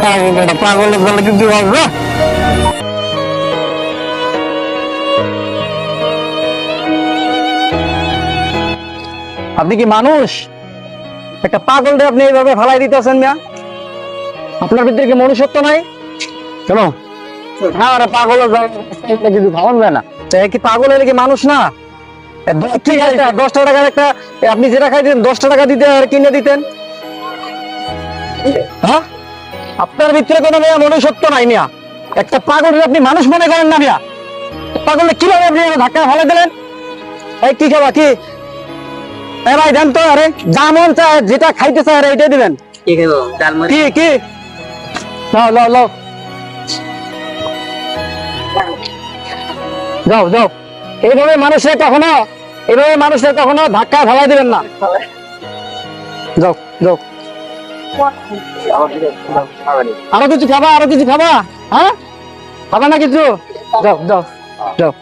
পাগলের দলে আসবে আপনি কি মানুষ? একটা পাগলটা আপনি এইভাবে ফালাই দিতেছেন না আপনার ভিতরে কি মনুষ্যত্ব নাই? কেন হ্যাঁ আরে পাগল কিছু খাওয়ান যায় না। কি পাগল হলে কি মানুষ না? ঠিক আছে দশ টাকার একটা আপনি যেটা খাই দিতেন দশটা টাকা দিতে আর কিনে দিতেন? হ্যাঁ? আপনার ভিতরে কোনো মেয়া মনুষ্যত্ব নাই মিয়া। একটা পাগল আপনি মানুষ মনে করেন না মিয়া। পাগল কীভাবে আপনি ধাক্কা ফেলে দিলেন? এই কি খাবা কি? এ ভাই দেন তো আরে যা মন চায় যেটা খাইতে চায় আরে এটাই দিবেন। কি কি কি? লাও লাও লাও যাও যাও। এইভাবে মানুষের কখনো এইভাবে মানুষের কখনো ধাক্কা ফেলাই দিবেন না। যাও যাও। আরও কিছু খাবা আরও কিছু খাবা হ্যাঁ? খাবা না কিছু? যাও যাও যাও।